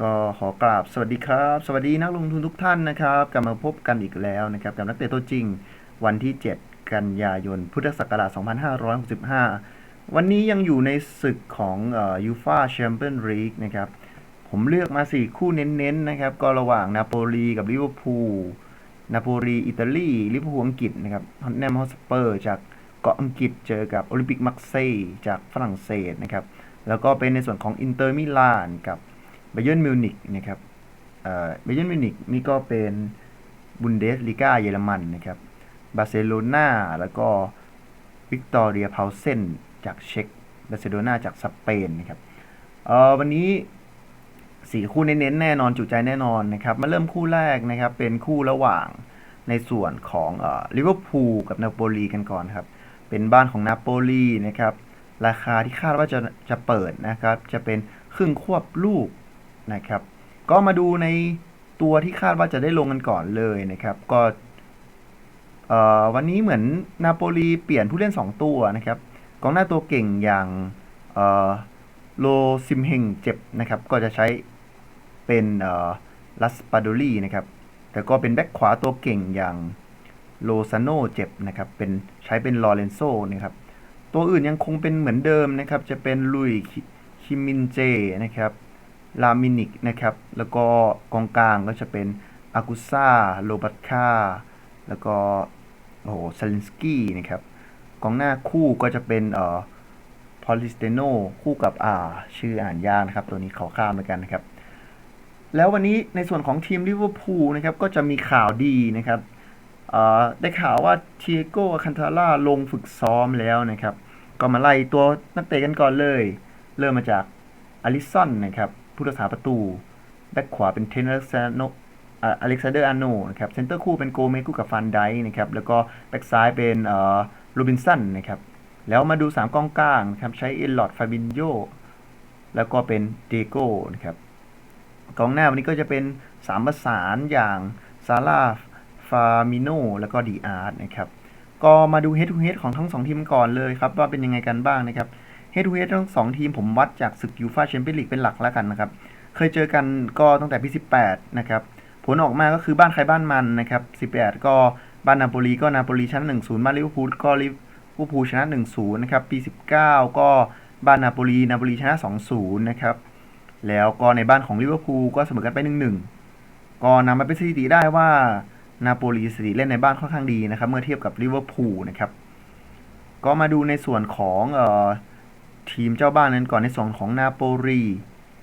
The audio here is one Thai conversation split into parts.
ก็ขอกราบสวัสดีครับ สวัสดีนักลงทุนทุกท่านนะครับกลับมาพบกันอีกแล้วนะครับกับนักเตะตัวจริงวันที่ 7 กันยายนพุทธศักราช 2565 วันนี้ยังอยู่ในศึกของยูฟาแชมเปี้ยนลีกนะครับผมเลือกมา 4 คู่เน้นๆนะครับก็ระหว่างนาโปลีกับลิเวอร์พูลนาโปลีอิตาลีลิเวอร์พูลอังกฤษนะครับฮอนแนมฮอสเปอร์จากเกาะอังกฤษเจอกับโอลิมปิกมักเซ่จากฝรั่งเศสนะครับแล้วก็เป็นในส่วนของอินเตอร์มิลานกับ บเย r n นมิวนิกนะครับเอ่อไบเย r n นมิวนิกนี่ก็เป็นบุนเดสลีกาเยอรมันนะครับบาร์เซโลนาแล้วก็วิกตอเรียพาวเซนจากเช็กบาร์เซโลนาจากสเปนนะครับเอ่อวันนี้สี่คู่เน้นๆแน่นอนจุใจแน่นอนนะครับมาเริ่มคู่แรกนะครับเป็นคู่ระหว่างในส่วนของเออลิเวอร์พูลกับนาโปลีกันก่อนครับเป็นบ้านของนาโปลีนะครับราคาที่คาดว่าจะจะเปิดนะครับจะเป็นครึ่งควบลูก นะครับ ก็มาดูในตัวที่คาดว่าจะได้ลงกันก่อนเลยนะครับ ก็วันนี้เหมือนนาโปลีเปลี่ยนผู้เล่น 2 ตัวนะครับกองหน้าตัวเก่งอย่างโลซิมเฮงเจ็บนะครับ ก็จะใช้เป็นลัสปาโดลีนะครับ แต่ก็เป็นแบ็คขวาตัวเก่งอย่างโลซานโนเจ็บนะครับ เป็นใช้เป็นลอเรนโซนะครับ ตัวอื่นยังคงเป็นเหมือนเดิมนะครับ จะเป็นลุยคิมินเจนะครับ ลามินิกนะครับ แล้วก็กองกลางก็จะเป็นอากุซ่าโรบัตคาแล้วก็โอ้โหซาลินสกี้นะครับกองหน้าคู่ก็จะเป็นเอ่อพอลิสเตโนคู่กับอ่าชื่ออ่านยากนะครับ ตัวนี้ขอข้ามแล้วกันนะครับ แล้ววันนี้ในส่วนของทีมลิเวอร์พูลนะครับก็จะมีข่าวดีนะครับเอ่อได้ข่าวว่าเทียโกคันทาร่าลงฝึกซ้อมแล้วนะครับ ก็มาไล่ตัวนักเตะกันก่อนเลย เริ่มมาจากอลิสันนะครับ ผู้รักษาประตู แบ็คขวาเป็นเทนเนอร์ซานโนอเล็กซานเดอร์อาโนนะครับ เซนเตอร์คู่เป็นโกเมสคู่กับฟันไดนะครับ แล้วก็แบ็คซ้ายเป็นเอ่อโรบินสันนะครับ แล้วมาดู 3กองกลางนะครับ ใช้เอลลอดฟาบินโยแล้วก็เป็นเดโก้นะครับ กองหน้าวันนี้ก็จะเป็น 3 ประสานอย่างซาร่าฟามิโนแล้วก็ดีอาร์ตนะครับ ก็มาดู head to head ของทั้ง 2 ทีมก่อนเลยครับ ว่าเป็นยังไงกันบ้างนะครับ head to head ทั้ง2ทีมผมวัดจากศึกยูฟาแชมเปี้ยนลีกเป็นหลักแล้วกันนะครับ เคยเจอกันก็ตั้งแต่ปี 18 นะครับ ผลออกมาก็คือบ้านใครบ้านมันนะครับ 18 ก็บ้านนาโปลีก็นาโปลีชนะ 1-0 บ้านลิเวอร์พูลก็ลิเวอร์พูลชนะ 1-0 นะครับ ปี 19 ก็บ้านนาโปลีนาโปลีชนะ 2-0 นะครับ แล้วก็ในบ้านของลิเวอร์พูลก็เสมอกันไป 1-1 ก็นำมาเป็นสถิติได้ว่านาโปลีสถิติเล่นในบ้านค่อนข้างดีนะครับ เมื่อเทียบกับลิเวอร์พูลนะครับ ก็มาดูในส่วนของเอ่อ ทีมเจ้าบ้านนั้นก่อนในส่วนของนาโปลี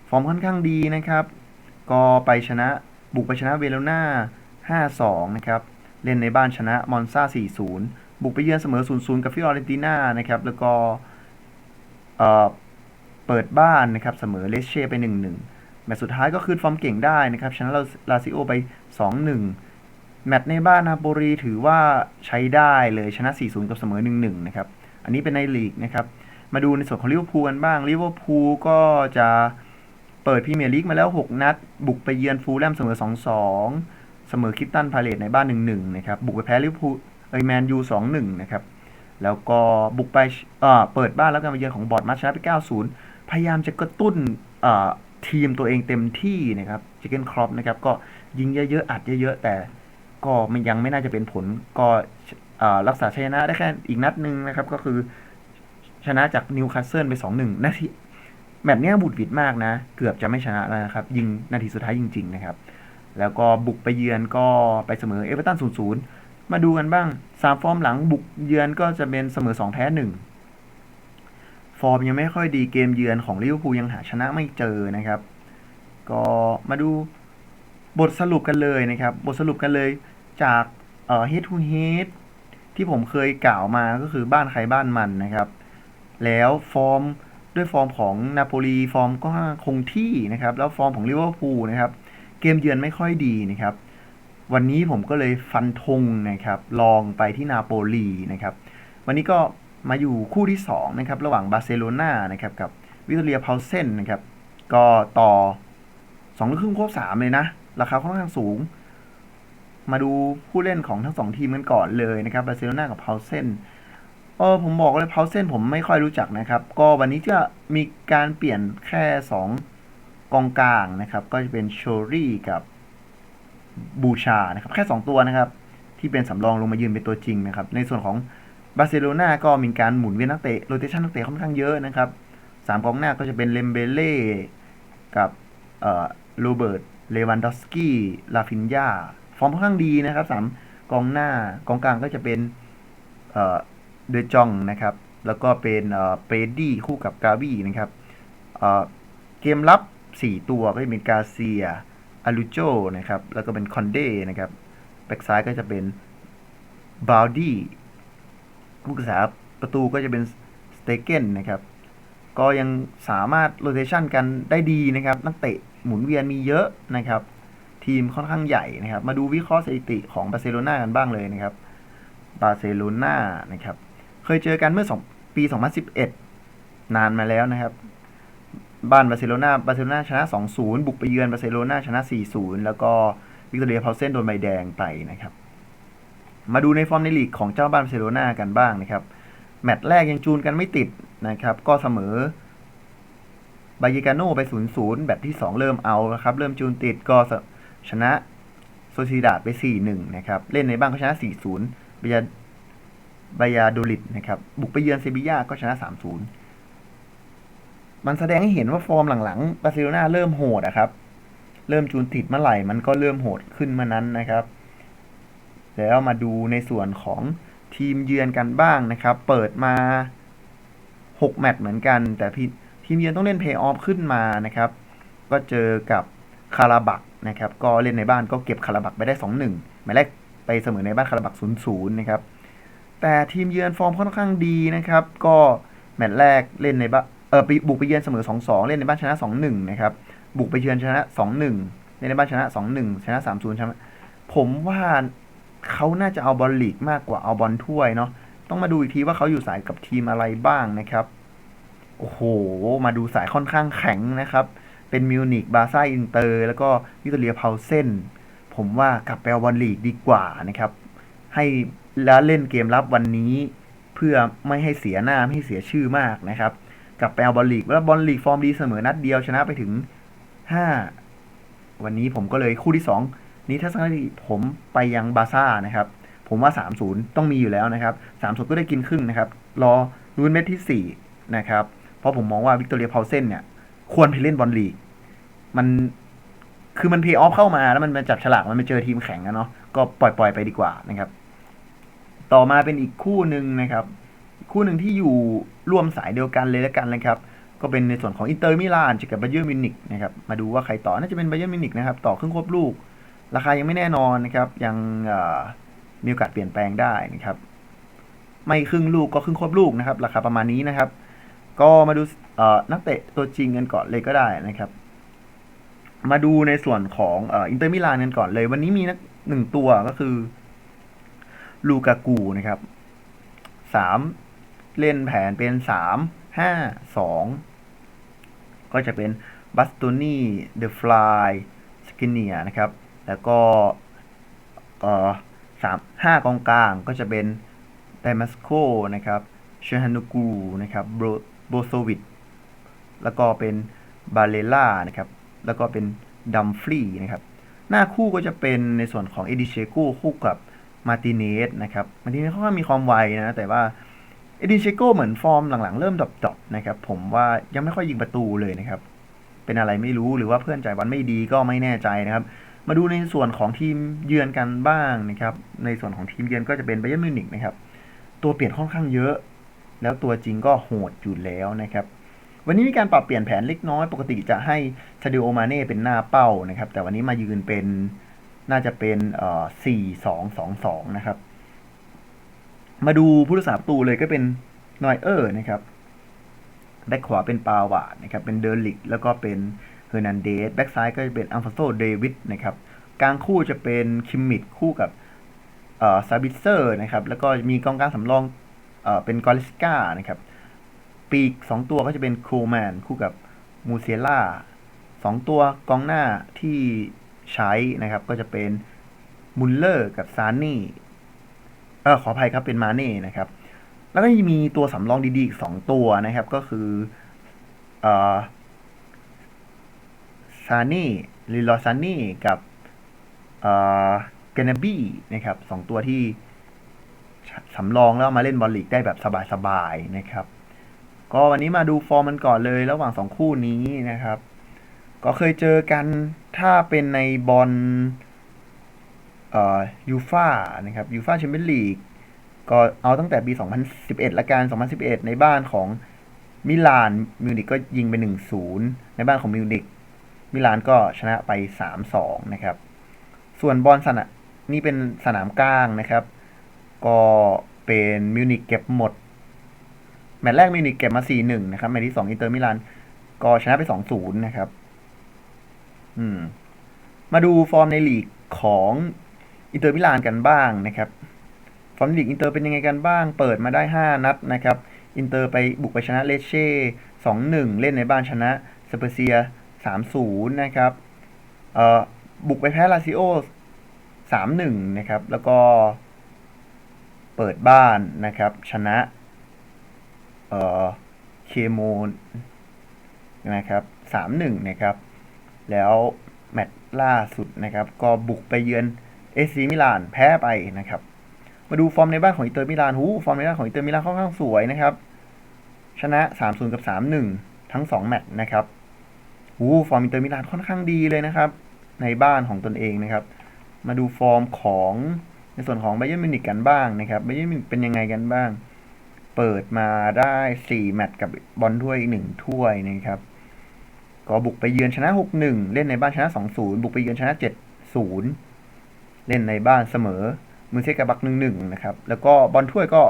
ฟอร์มค่อนข้างดีนะครับ ก็ไปชนะบุกไปชนะเวโรนา5-2 นะครับ เล่นในบ้านชนะมอนซา4-0 บุกไปเยือนเสมอ 0-0 กับฟิออเรนติน่านะครับ แล้วก็เอ่อเปิดบ้านนะครับเสมอเลสเช่ไป 1-1 แมตช์สุดท้ายก็คืนฟอร์มเก่งได้นะครับ ชนะลาซิโอไป 2-1 แมตช์ในบ้านนาโปลีถือว่าใช้ได้เลยชนะ 4-0 กับเสมอ 1-1 นะครับ อันนี้เป็นในลีกนะครับ มาดูในส่วนของลิเวอร์พูลกันบ้างลิเวอร์พูลก็จะเปิดพรีเมียร์ลีกมาแล้ว 6 นัด บุกไปเยือนฟูลแลมเสมอ 2-2 เสมอคริปตันพาเลตในบ้าน 1-1 นะครับ บุกไปแพ้ลิเวอร์พูลเอยแมนยู 2-1 นะครับ แล้วก็บุกไปเอ่อเปิดบ้านแล้วกันมาเยือนของบอร์ดมัชชนะไป 9-0 พยายามจะกระตุ้นเอ่อทีมตัวเองเต็มที่นะครับจิเกนครอปนะครับ ก็ยิงเยอะๆ อัดเยอะๆ แต่ก็มันยังไม่น่าจะเป็นผล ก็รักษาชัยชนะได้แค่อีกนัดหนึ่งนะครับ ก็คือ ชนะจากนิวคาสเซิลไป 2-1 นาทีแมตช์เนี้ยบุดวิดมากนะ เกือบจะไม่ชนะแล้วนะครับ ยิงนาทีสุดท้ายจริง ๆ นะครับ แล้วก็บุกไปเยือนก็ไปเสมอเอเวอร์ตัน0-0 มาดูกันบ้าง 3 ฟอร์มหลังบุกเยือนก็จะเป็นเสมอ 2 แพ้ 1 ฟอร์มยังไม่ค่อยดีเกมเยือนของลิเวอร์พูลยังหาชนะไม่เจอนะครับ ก็มาดูบทสรุปกันเลยนะครับ บทสรุปกันเลยจากเอ่อ head to head ที่ผมเคยกล่าวมาก็คือบ้านใครบ้านมันนะครับ แล้วฟอร์มด้วยฟอร์มของนาโปลีฟอร์มก็คงที่นะครับ แล้วฟอร์มของลิเวอร์พูลนะครับ เกมเยือนไม่ค่อยดีนะครับ วันนี้ผมก็เลยฟันธงนะครับ ลองไปที่นาโปลีนะครับ วันนี้ก็มาอยู่คู่ที่2นะครับ ระหว่างบาร์เซโลนานะครับ กับวิตเรียพาวเซนนะครับ ก็ต่อ2ลูกครึ่งควบ3เลยนะ ราคาค่อนข้างสูง มาดูผู้เล่นของทั้งสองทีมกันก่อนเลยนะครับบาร์เซโลนากับพาวเซน เออผมบอกเลยเพาวเซนผมไม่ค่อยรู้จักนะครับ ก็วันนี้จะมีการเปลี่ยนแค่ 2 กองกลางนะครับ ก็จะเป็นโชรี่กับบูชานะครับ แค่ 2 ตัวนะครับ ที่เป็นสำรองลงมายืนเป็นตัวจริงนะครับ ในส่วนของบาร์เซโลนาก็มีการหมุนเวียนนักเตะโรเตชันนักเตะค่อนข้างเยอะนะครับสามกองหน้าก็จะเป็นเลมเบเล่กับเอ่อโรเบิร์ตเลวันดอฟสกี้ลาฟินยาฟอร์มค่อนข้างดีนะครับสามกองหน้ากองกลางก็จะเป็น เดจองนะครับ แล้วก็เป็นเอ่อเปรดี้คู่กับกาวีนะครับเกมรับ 4 ตัวก็จะเป็นกาเซียอาลูโจนะครับ แล้วก็เป็นคอนเดนะครับแบ็กซ้ายก็จะเป็นบาวดี้ผู้รักษาประตูก็จะเป็นสเตเกนนะครับ ก็ยังสามารถโรเตชันกันได้ดีนะครับ นักเตะหมุนเวียนมีเยอะนะครับ ทีมค่อนข้างใหญ่นะครับ มาดูวิเคราะห์สถิติของบาร์เซโลนากันบ้างเลยนะครับบาร์เซโลนานะครับ เคยเจอกันเมื่อ2ปี 2011 นานมาแล้วนะครับ บ้านบาร์เซโลนาบาร์เซโลนาชนะ 2-0 บุกไปเยือนบาร์เซโลนาชนะ 4-0 แล้วก็วิกตอเรียพาวเซนโดนใบแดงไปนะครับ มาดูในฟอร์มในลีกของเจ้าบ้านบาร์เซโลนากันบ้างนะครับ แมตช์แรกยังจูนกันไม่ติดนะครับ ก็เสมอบายกาโนไป 0-0 แบบที่ 2 เริ่มเอาครับ เริ่มจูนติดก็ชนะโซซิดาดไป 4-1 นะครับ เล่นในบ้านก็ชนะ 4-0บายา บายาโดลิดนะครับ บุกไปเยือนเซบีย่าก็ชนะ 3-0 มันแสดงให้เห็นว่าฟอร์มหลังๆบาร์เซโลนาเริ่มโหดอะครับ เริ่มจูนติดเมื่อไหร่ มันก็เริ่มโหดขึ้นเมื่อนั้นนะครับ แล้วมาดูในส่วนของทีมเยือนกันบ้างนะครับ เปิดมา 6 แมตช์เหมือนกัน แต่ทีมเยือนต้องเล่นเพย์ออฟขึ้นมานะครับ ก็เจอกับคาราบักนะครับ ก็เล่นในบ้านก็เก็บคาราบักไปได้ 2-1แมตช์แรกไปเสมอในบ้านคาราบัก0-0นะครับ แต่ทีมเยือนฟอร์มค่อนข้างดีนะครับ ก็แมตช์แรกเล่นในบ้านเออบุกไปเยือนเสมอ 2-2 เล่นในบ้านชนะ 2-1 นะครับ บุกไปเยือนชนะ 2-1 เล่นในบ้านชนะ 2-1 ชนะ 3-0ชนะผมว่าเขาน่าจะเอาบอลลีกมากกว่าเอาบอลถ้วยเนาะ ต้องมาดูอีกทีว่าเขาอยู่สายกับทีมอะไรบ้างนะครับ โอ้โห มาดูสายค่อนข้างแข็งนะครับ เป็นมิวนิกบาซ่าอินเตอร์ แล้วก็วิกตอเรียพาวเซนผมว่ากลับไปเอาบอลลีกดีกว่านะครับ ให้ แล้วเล่นเกมรับวันนี้ เพื่อไม่ให้เสียหน้าไม่ให้เสียชื่อมากนะครับกับไปเอาบอลลีกแล้วบอลลีกฟอร์มดีเสมอนัดเดียวชนะไปถึง 5 วันนี้ผมก็เลยคู่ที่ 2 นี้ทัศนคติผมไปยังบาซ่านะครับ ผมว่า 3-0 ต้องมีอยู่แล้วนะครับ3-0ก็ได้กินครึ่งนะครับ รอรุนเม็ดที่ 4 นะครับ เพราะผมมองว่าวิกตอเรียพาวเซนเนี่ย ควรไปเล่นบอลลีก มันคือมันเพย์ออฟเข้ามาแล้วมันมาจับฉลากมันไปเจอทีมแข่งอะเนาะก็ปล่อยปล่อยไปดีกว่านะครับ ต่อมาเป็นอีกคู่หนึ่งนะครับ คู่หนึ่งที่อยู่ร่วมสายเดียวกันเลยแล้วกันนะครับ ก็เป็นในส่วนของอินเตอร์มิลานเจอกับไบเยอร์มิวนิกนะครับ มาดูว่าใครต่อ น่าจะเป็นไบเยอร์มิวนิกนะครับ ต่อครึ่งควบลูก ราคายังไม่แน่นอนนะครับ ยังมีโอกาสเปลี่ยนแปลงได้นะครับ ไม่ครึ่งลูกก็ครึ่งควบลูกนะครับ ราคาประมาณนี้นะครับ ก็มาดูนักเตะตัวจริงกันก่อนเลยก็ได้นะครับ มาดูในส่วนของอินเตอร์มิลานกันก่อนเลย วันนี้มีนักหนึ่งตัวก็คือ ลูกากูนะครับสามเล่นแผนเป็นสามห้าสองก็จะเป็นบัสตูนี่เดอะฟลายสกินเนียนะครับ แล้วก็เอ่อสามห้ากองกลางก็จะเป็นไดมัสโกนะครับเชฮานุกูนะครับโบโซวิดแล้วก็เป็นบาเลล่านะครับ แล้วก็เป็นดัมฟรีนะครับ หน้าคู่ก็จะเป็นในส่วนของเอดิเชโกคู่กับ มาติเนสนะครับมาติเนสเขาก็มีความไวนะ แต่ว่าเอดินเชโกเหมือนฟอร์มหลังๆ เริ่มดรอปๆนะครับ ผมว่ายังไม่ค่อยยิงประตูเลยนะครับ เป็นอะไรไม่รู้หรือว่าเพื่อนจ่ายบอลไม่ดีก็ไม่แน่ใจนะครับ มาดูในส่วนของทีมเยือนกันบ้างนะครับ ในส่วนของทีมเยือนก็จะเป็นไบเยอร์มิวนิกนะครับ ตัวเปลี่ยนค่อนข้างเยอะ แล้วตัวจริงก็โหดอยู่แล้วนะครับ วันนี้มีการปรับเปลี่ยนแผนเล็กน้อย ปกติจะให้ซาดิโอมาเน่เป็นหน้าเป้านะครับ แต่วันนี้มายืนเป็น น่าจะเป็นเอ่อสี่สองสองสองนะครับ มาดูผู้รักษาประตูเลยก็เป็นนอยเออร์นะครับแบ็คขวาเป็นปาวาดนะครับ เป็นเดอร์ลิก แล้วก็เป็นเฮอร์นันเดส แบ็คซ้ายก็จะเป็นอัลฟาโซเดวิดนะครับ กลางคู่จะเป็นคิมมิดคู่กับเอ่อซาบิเซอร์นะครับ แล้วก็มีกองกลางสำรองเอ่อเป็นกอลิสกานะครับ ปีกสองตัวก็จะเป็นโคแมนคู่กับมูเซล่าสองตัวกองหน้าที่ ใช้นะครับ ก็จะเป็นมุลเลอร์กับซานนี่เออขออภัยครับเป็นมาเน่นะครับ แล้วก็มีตัวสำรองดีๆอีกสองตัวนะครับ ก็คือเอ่อซานี่ลิลอซานี่กับเอ่อเกนบี้นะครับสองตัวที่สำรองแล้วมาเล่นบอลลีกได้แบบสบายๆนะครับ ก็วันนี้มาดูฟอร์มมันก่อนเลย ระหว่างสองคู่นี้นะครับ ก็เคยเจอกันถ้าเป็นในบอลเอ่อยูฟ่านะครับยูฟ่าแชมเปี้ยนลีกก็เอาตั้งแต่ปี 2011 ละกัน 2011 ในบ้านของมิลานมิวนิกก็ยิงไป 1-0 ในบ้านของมิวนิกมิลานก็ชนะไป 3-2 นะครับ ส่วนบอลสนามนี่เป็นสนามกลางนะครับ ก็เป็นมิวนิกเก็บหมด แมตช์แรกมิวนิกเก็บมา 4-1 นะครับ แมตช์ที่ 2 อินเตอร์มิลานก็ชนะไป 2-0 นะครับ อืม มาดูฟอร์มในลีกของอินเตอร์มิลานกันบ้างนะครับฟอร์มลีกอินเตอร์เป็นยังไงกันบ้าง เปิดมาได้ 5 นัดนะครับ อินเตอร์ไปบุกไปชนะเลเช่2-1เล่นในบ้านชนะสเปอร์เซีย3-0นย์นะครับเอ่อบุกไปแพ้ลาซิโอ3-1นะครับ แล้วก็เปิดบ้านนะครับ ชนะเอ่อเคโมนะครับ3-1นะครับ แล้วแมตช์ล่าสุดนะครับ ก็บุกไปเยือนเอซีมิลานแพ้ไปนะครับ มาดูฟอร์มในบ้านของอินเตอร์มิลานหูฟอร์มในบ้านของอินเตอร์มิลานค่อนข้างสวยนะครับ ชนะ 3-0 กับ 3-1 ทั้ง 2 แมตช์นะครับหูฟอร์มอินเตอร์มิลานค่อนข้างดีเลยนะครับ ในบ้านของตนเองนะครับ มาดูฟอร์มของในส่วนของไบเย r n นมิวนิกกันบ้างนะครับไบเย r n นมิวนิกเป็นยังไงกันบ้าง เปิดมาได้ 4 แมตช์กับบอลถ้วยอีก1ถ้วยนะครับ ก็บุกไปเยือนชนะ 6-1 เล่นในบ้านชนะ 2-0 บุกไปเยือนชนะ 7-0 เล่นในบ้านเสมอมือเซกับบัก 1-1 นะครับ แล้วก็บอลถ้วยก็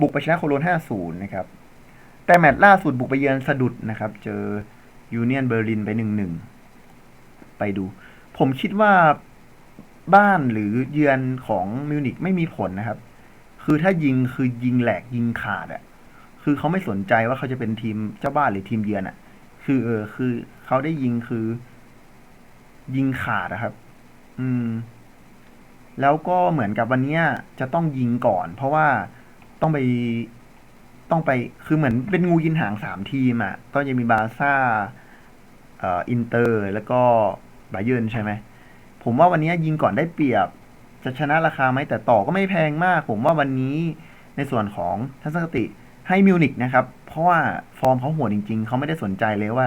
บุกไปชนะโคโลน 5-0 นะครับ แต่แมตช์ล่าสุดบุกไปเยือนสะดุดนะครับ เจอยูเนียนเบอร์ลินไป 1-1 ไปดู ผมคิดว่าบ้านหรือเยือนของมิวนิกไม่มีผลนะครับ คือถ้ายิงคือยิงแหลกยิงขาดอะคือเขาไม่สนใจว่าเขาจะเป็นทีมเจ้าบ้านหรือทีมเยือนอะ คือ เออ คือเขาได้ยิงคือ ยิงขาดนะครับ อืม แล้วก็เหมือนกับวันเนี้ย จะต้องยิงก่อน เพราะว่าต้องไปต้องไปคือเหมือนเป็นงูกินหางสามทีมอะ ก็จะมีบาร์ซ่าเอ่ออินเตอร์ แล้วก็บาเยิร์นใช่ไหมผมว่าวันนี้ยิงก่อนได้เปรียบ จะชนะราคาไหมแต่ต่อก็ไม่แพงมาก ผมว่าวันนี้ในส่วนของทัศนคติ ให้มิวนิกนะครับ เพราะว่าฟอร์มเขาโหัวจริง ๆ เขาไม่ได้สนใจเลยว่า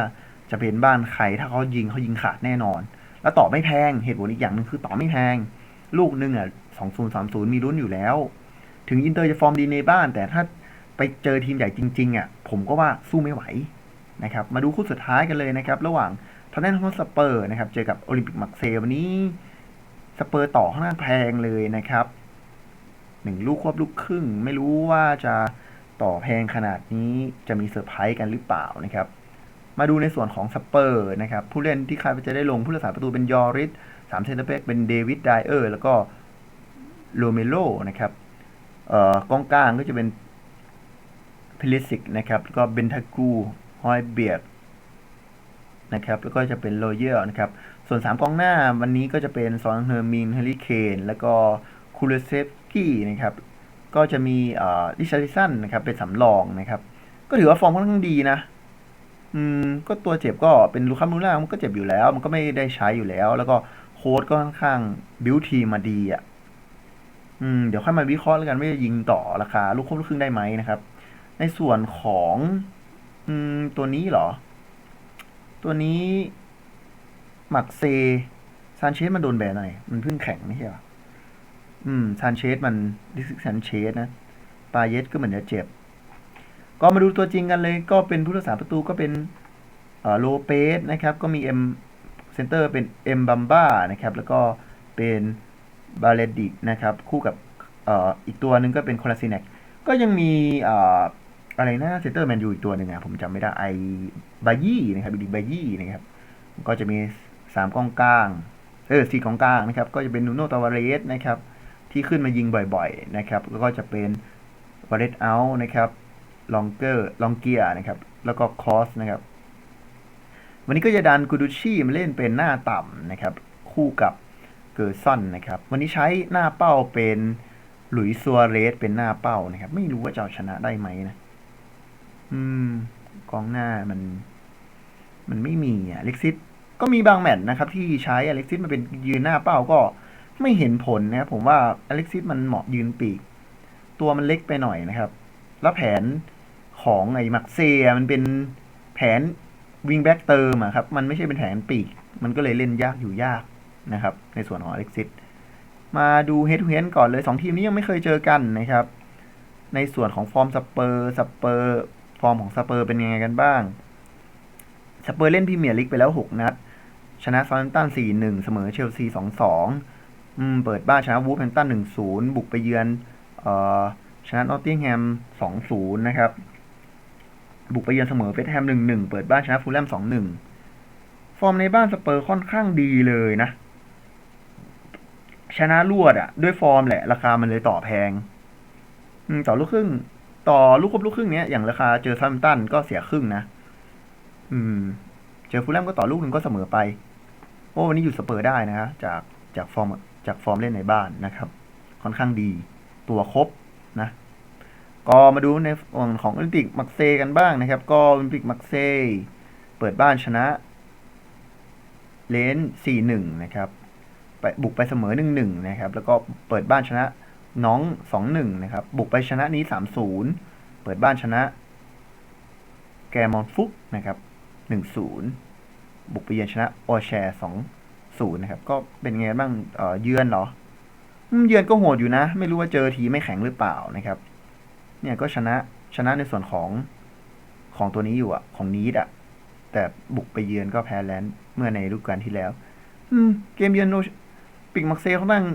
จะเป็นบ้านใคร ถ้าเขายิงเขายิงขาดแน่นอน แล้วต่อไม่แพง เหตุผลอีกอย่างนึงคือต่อไม่แพง ลูกหนึ่งอะสองศูนย์สามศูนย์มีลุ้นอยู่แล้ว ถึงอินเตอร์จะฟอร์มดีในบ้าน แต่ถ้าไปเจอทีมใหญ่จริงๆอะผมก็ว่าสู้ไม่ไหวนะครับ มาดูคู่สุดท้ายกันเลยนะครับ ระหว่างทอนแนนฮอสเปอร์นะครับ เจอกับโอลิมปิกมักเซวันนี้สเปอร์ต่อข้างหน้าแพงเลยนะครับหนึ่งลูกควบลูกครึ่ง ไม่รู้ว่าจะ ต่อแพงขนาดนี้จะมีเซอร์ไพรส์กันหรือเปล่านะครับ มาดูในส่วนของสเปอร์นะครับผู้เล่นที่คาดว่าจะได้ลงผู้รักษาประตูเป็นยอริสสามเซนเตอร์แบ็กเป็นเดวิดไดเออร์แล้วก็โรเมโลนะครับเอ่อกองกลางก็จะเป็นพิลิสิกนะครับแล้วก็เบนทากูฮอยเบียร์นะครับแล้วก็จะเป็นโรเยอร์นะครับ ส่วน 3กองหน้าวันนี้ก็จะเป็นซอนเฮอร์มินเฮลิเคนแล้วก็คูเลเซฟกี้นะครับ ก็จะมีลิชาริสันนะครับเป็นสำรองนะครับ ก็ถือว่าฟอร์มค่อนข้างดีนะ อืมก็ตัวเจ็บก็เป็นลูคัสมูล่ามันก็เจ็บอยู่แล้ว มันก็ไม่ได้ใช้อยู่แล้ว แล้วก็โค้ดก็ค่อนข้างบิวทีมมาดีอะอืมเดี๋ยวค่อยมาวิเคราะห์แล้วกันว่าจะยิงต่อราคาลูกครบลูกครึ่งได้ไหมนะครับ ในส่วนของ อืมตัวนี้เหรอ ตัวนี้ หมักเซซานเชสมันโดนแบนอะไรมันเพิ่งแข่งไม่ใช่เหรอ อืมซานเชสมันดิสซานเชสนะปาเยสก็เหมือนจะเจ็บ ก็มาดูตัวจริงกันเลย ก็เป็นผู้รักษาประตูก็เป็นโลเปสนะครับ ก็มีเอ็มเซนเตอร์เป็นเอ็มบัมบ้านะครับ แล้วก็เป็นบาเลดิกนะครับ คู่กับเอ่ออีกตัวหนึ่งก็เป็นคอลาซิเนกก็ยังมีเอ่ออะไรนะเซนเตอร์แมนยูอีกตัวหนึ่งอะผมจำไม่ได้ไอบายี่นะครับบิดิกบายี่นะครับ ก็จะมีสามกองกลางเออสี่กองกลางนะครับ ก็จะเป็นนูโนตาวาเรสนะครับ ที่ขึ้นมายิงบ่อยๆนะครับแล้วก็จะเป็นวาเรสเอานะครับลองเกอร์ลองเกียนะครับแล้วก็คอสนะครับ วันนี้ก็จะดันกูดูชี่มาเล่นเป็นหน้าต่ำนะครับ คู่กับเกอร์ซอนนะครับ วันนี้ใช้หน้าเป้าเป็นหลุยส์ซัวเรสเป็นหน้าเป้านะครับ ไม่รู้ว่าจะเอาชนะได้ไหมนะอืมกองหน้ามัน มันไม่มีอะเล็กซิสก็มีบางแมตช์นะครับ ที่ใช้อเล็กซิสมาเป็นยืนหน้าเป้าก็ ไม่เห็นผลนะครับผมว่าอเล็กซิสมันเหมาะยืนปีก ตัวมันเล็กไปหน่อยนะครับ แล้วแผนของไอ้มักเซียมันเป็นแผนวิงแบ็กเติมอะครับ มันไม่ใช่เป็นแผนปีก มันก็เลยเล่นยากอยู่ยากนะครับ ในส่วนของอเล็กซิสมาดูเฮดทูเฮดก่อนเลย 2 ทีมนี้ยังไม่เคยเจอกันนะครับ ในส่วนของฟอร์มสเปอร์สเปอร์ฟอร์มของสเปอร์เป็นยังไงกันบ้างสเปอร์เล่นพรีเมียร์ลีกไปแล้ว 6 นัด ชนะซา u t ตัน4-1 เสมอเชลซี 2-2 อืม เปิดบ้านชนะวูฟแฮมป์ตัน1-0บุกไปเยือน เอ่อ ชนะนอตติงแฮม2-0นย์นะครับ บุกไปเยือนเสมอเฟสแฮม1-1เปิดบ้านชนะฟูลแลม2-1ฟอร์มในบ้านสเปอร์ค่อนข้างดีเลยนะ ชนะรวดอะด้วยฟอร์มแหละ ราคามันเลยต่อแพง อืม ต่อลูกครึ่ง ต่อลูกครบลูกครึ่งเนี้ยอย่างราคาเจอซัมตันก็เสียครึ่งนะ อืม เจอฟูลแลมก็ต่อลูกหนึ่งก็เสมอไปโอ้วันนี้อยู่สเปอร์ได้นะฮะจากจากฟอร์ม จากฟอร์มเล่นในบ้านนะครับ ค่อนข้างดีตัวครบนะก็มาดูในส่วนของโอลิมปิกมักเซกันบ้างนะครับ ก็โอลิมปิกมักเซเปิดบ้านชนะเลนสี่หนึ่งนะครับไปบุกไปเสมอหนึ่งหนึ่งนะครับ แล้วก็เปิดบ้านชนะน้องสองหนึ่งนะครับ บุกไปชนะนี้สามศูนย์เปิดบ้านชนะ แกมอนฟุกนะครับหนึ่งศูนย์บุกไปเยือนชนะโอแชร์สอง ศูนย์นะครับ ก็เป็นไงบ้างเยือนเหรอเยือนก็โหดอยู่นะ ไม่รู้ว่าเจอทีไม่แข็งหรือเปล่านะครับ เนี่ยก็ชนะชนะในส่วนของของตัวนี้อยู่อะของนีดอะแต่บุกไปเยือนก็แพ้แลนด์เมื่อในฤดูกาลที่แล้ว อืม เกมเยือนโนปิกมักเซเขาตั้ง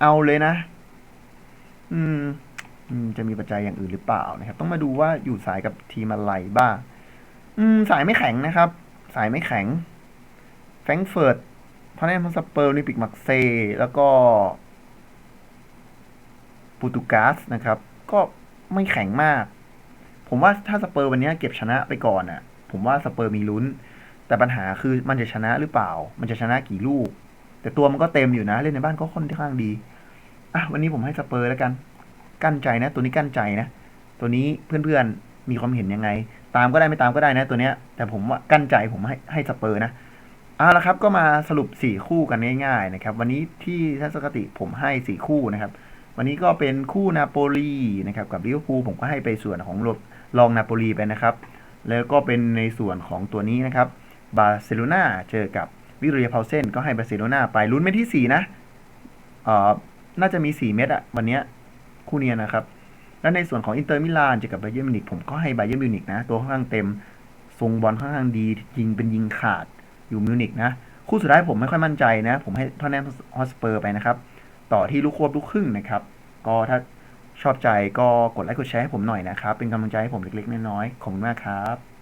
เอาเลยนะอืมอืมจะมีปัจจัยอย่างอื่นหรือเปล่านะครับ ต้องมาดูว่าอยู่สายกับทีมอะไรบ้าง อืม สายไม่แข็งนะครับ สายไม่แข็ง แฟรงเฟิร์ต พาเนมสเปอร์นิปิกมักเซ แล้วก็โปรตุกาสนะครับ ก็ไม่แข็งมาก ผมว่าถ้าสเปอร์วันนี้เก็บชนะไปก่อนอะ ผมว่าสเปอร์มีลุ้น แต่ปัญหาคือมันจะชนะหรือเปล่า มันจะชนะกี่ลูก แต่ตัวมันก็เต็มอยู่นะ เล่นในบ้านก็ค่อนข้างดี อะ วันนี้ผมให้สเปอร์แล้วกัน กั้นใจนะ ตัวนี้กั้นใจนะ ตัวนี้เพื่อนๆมีความเห็นยังไง ตามก็ได้ไม่ตามก็ได้นะ ตัวเนี้ย แต่ผมว่ากั้นใจผมให้ให้สเปอร์นะ เอาละครับก็มาสรุป 4 คู่กันง่ายๆนะครับ วันนี้ที่ทัศนคติผมให้ 4 คู่นะครับ วันนี้ก็เป็นคู่นาโปลีนะครับกับลิเวอร์พูลผมก็ให้ไปส่วนของรองนาโปลีไปนะครับ แล้วก็เป็นในส่วนของตัวนี้นะครับบาร์เซโลนาเจอกับวิเรียพาวเซนก็ให้บาร์เซโลนาไปลุ้นเม็ดที่ 4 นะเอ่อน่าจะมี 4 เม็ดอะวันนี้คู่เนี้ยนะครับ แล้วในส่วนของอินเตอร์มิลานเจอกับไบเยอร์มิวนิกผมก็ให้ไบเยอร์มิวนิกนะตัวค่อนข้างเต็มทรงบอลค่อนข้างดียิงเป็นยิงขาด อยู่มิวนิกนะ คู่สุดท้ายผมไม่ค่อยมั่นใจนะ ผมให้ท่อนแนมฮอสเปอร์ไปนะครับ ต่อที่ลูกควบลูกครึ่งนะครับ ก็ถ้าชอบใจก็กดไลค์กดแชร์ให้ผมหน่อยนะครับ เป็นกำลังใจให้ผมเล็กๆน้อยๆขอบคุณมากครับ